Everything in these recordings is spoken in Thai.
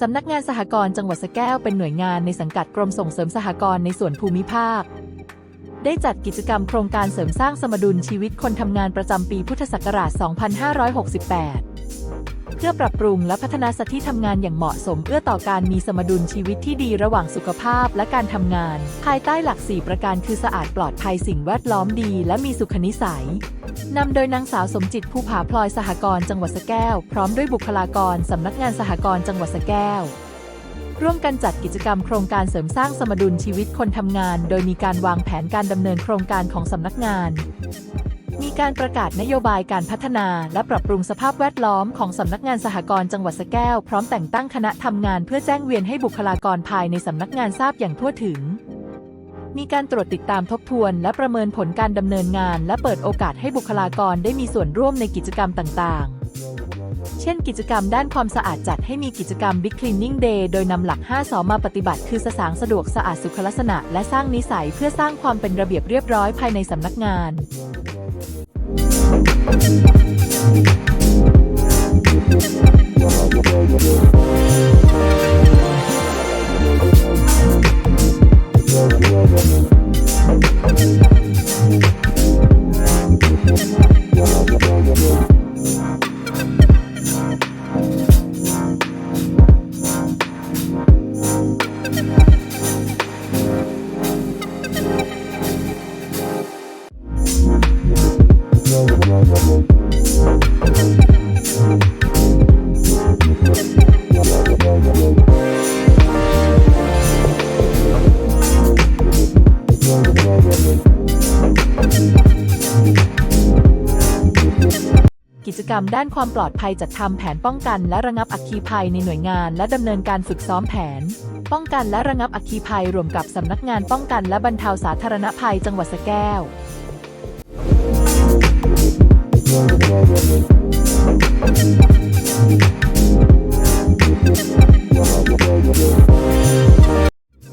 สำนักงานสหกรณ์จังหวัดสะแก้วเป็นหน่วยงานในสังกัดกรมส่งเสริมสหกรณ์ในส่วนภูมิภาค ได้จัดกิจกรรมโครงการเสริมสร้างสมดุลชีวิตคนทำงานประจำปีพุทธศักราช 2568 เพื่อปรับปรุงและพัฒนาสถานที่ทำงานอย่างเหมาะสมเอื้อต่อการมีสมดุลชีวิตที่ดีระหว่างสุขภาพและการทำงาน ภายใต้หลัก 4 ประการคือสะอาดปลอดภัยสิ่งแวดล้อมดี และมีสุขนิสัย นำโดยนางสาวสมจิตภูผาพลอยสหกรณ์จังหวัดสแก้ว พร้อมด้วยบุคลากรสำนักงานสหกรณ์จังหวัดสแก้ว ร่วมกันจัดกิจกรรมโครงการเสริมสร้างสมดุลชีวิตคนทำงาน โดยมีการวางแผนการดำเนินโครงการของสำนักงาน มีการประกาศนโยบายการพัฒนา และปรับปรุงสภาพแวดล้อมของสำนักงานสหกรณ์จังหวัดสแก้ว พร้อมแต่งตั้งคณะทำงานเพื่อแจ้งเวียนให้บุคลากรภายในสำนักงานทราบอย่างทั่วถึง มีการตรวจติดตามทบทวน และประเมินผลการดำเนินงาน และเปิดโอกาสให้บุคลากรได้มีส่วนร่วมในกิจกรรมต่างๆ เช่นกิจกรรมด้านความสะอาดจัดให้มีกิจกรรม Big Cleaning Day โดยนำหลัก 5 สอมาปฏิบัติ คือสสางสะดวกสะอาดสุขลักษณะ และสร้างนิสัยเพื่อสร้างความเป็นระเบียบเรียบร้อยภายในสำนักงาน Yeah. กิจกรรมด้านความปลอดภัยจัดทำแผนป้องกันและระงับอัคคีภัยในหน่วยงาน และดำเนินการฝึกซ้อมแผน ป้องกันและระงับอัคคีภัยรวมกับสำนักงานป้องกันและบรรเทาสาธารณภัยจังหวัดสะแก้ว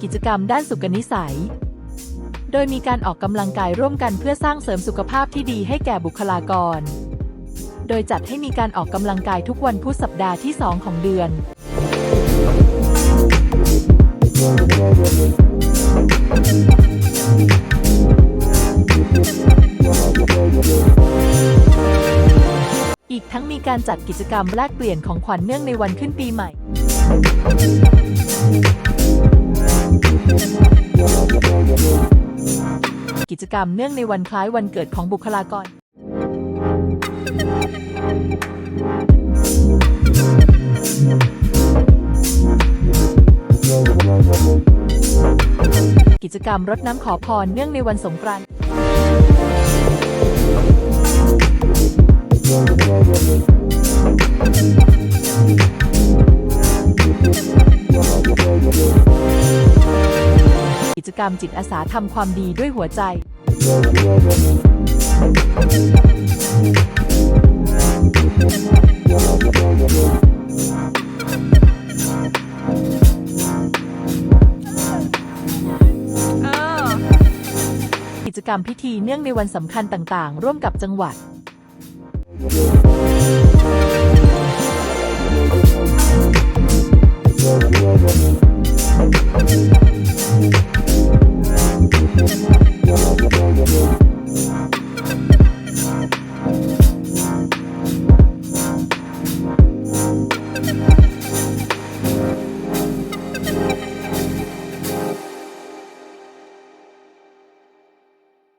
กิจกรรมด้านสุขนิสัย โดยมีการออกกำลังกายร่วมกันเพื่อสร้างเสริมสุขภาพที่ดีให้แก่บุคลากร โดยจัดให้มีการออกกำลังกายทุกวันพุธสัปดาห์ที่ 2 ของเดือน อีกทั้งมีการจัดกิจกรรมแลกเปลี่ยนของขวัญเนื่องในวันขึ้นปีใหม่ กิจกรรมเนื่องในวันคล้ายวันเกิดของบุคลากร กิจกรรมรดน้ำขอพรเนื่องในวันสงกรานต์กิจกรรมจิตอาสาทำความดีด้วยหัวใจ กิจกรรมพิธีเนื่องในวันสำคัญต่างๆ ร่วมกับจังหวัด